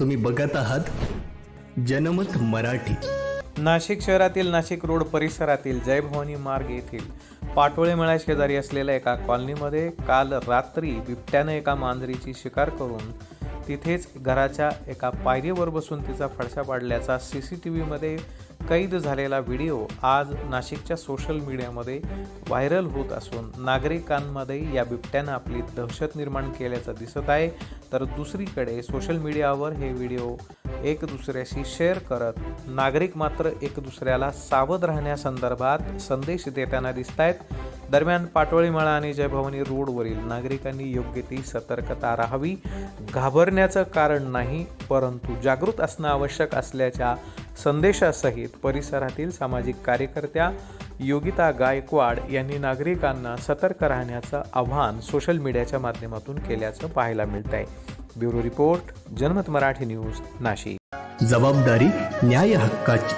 तुम्ही बघत आहात जनमत मराठी. नाशिक शहरातील नाशिक रोड परिसरातील जय भवानी मार्ग येथील पाटोळे मेळा शेजारी असलेल्या एका कॉलनीमध्ये काल रात्री बिबट्यानं एका मांजरीची शिकार करून तिथेच घराच्या एका पायरीवर बसून तिचा फडशा पाडल्याचा सी सी टी व्हीमध्ये कैद झालेला व्हिडिओ आज नाशिकच्या सोशल मीडियामध्ये व्हायरल होत असून नागरिकांमध्ये या बिबट्यानं आपली दहशत निर्माण केल्याचं दिसत आहे. तर दुसरीकडे सोशल मीडियावर हे व्हिडिओ एक दुसऱ्याशी शेअर करत नागरिक मात्र एक दुसऱ्याला सावध राहण्यासंदर्भात संदेश देताना दिसत आहेत दरम्यान पाटोळीमाळा आणि जयभवानी रोडवरील नागरिकांनी योग्य ती सतर्कता राहावी. घाबरण्याचं कारण नाही परंतु जागृत असणं आवश्यक असल्याच्या संदेशासहित परिसरातील सामाजिक कार्यकर्त्या योगिता गायकवाड यांनी नागरिकांना सतर्क राहण्याचं आव्हान सोशल मीडियाच्या माध्यमातून केल्याचं पाहायला मिळत आहे ब्युरो रिपोर्ट जनमत मराठी न्यूज नाशिक. जबाबदारी न्याय हक्काची.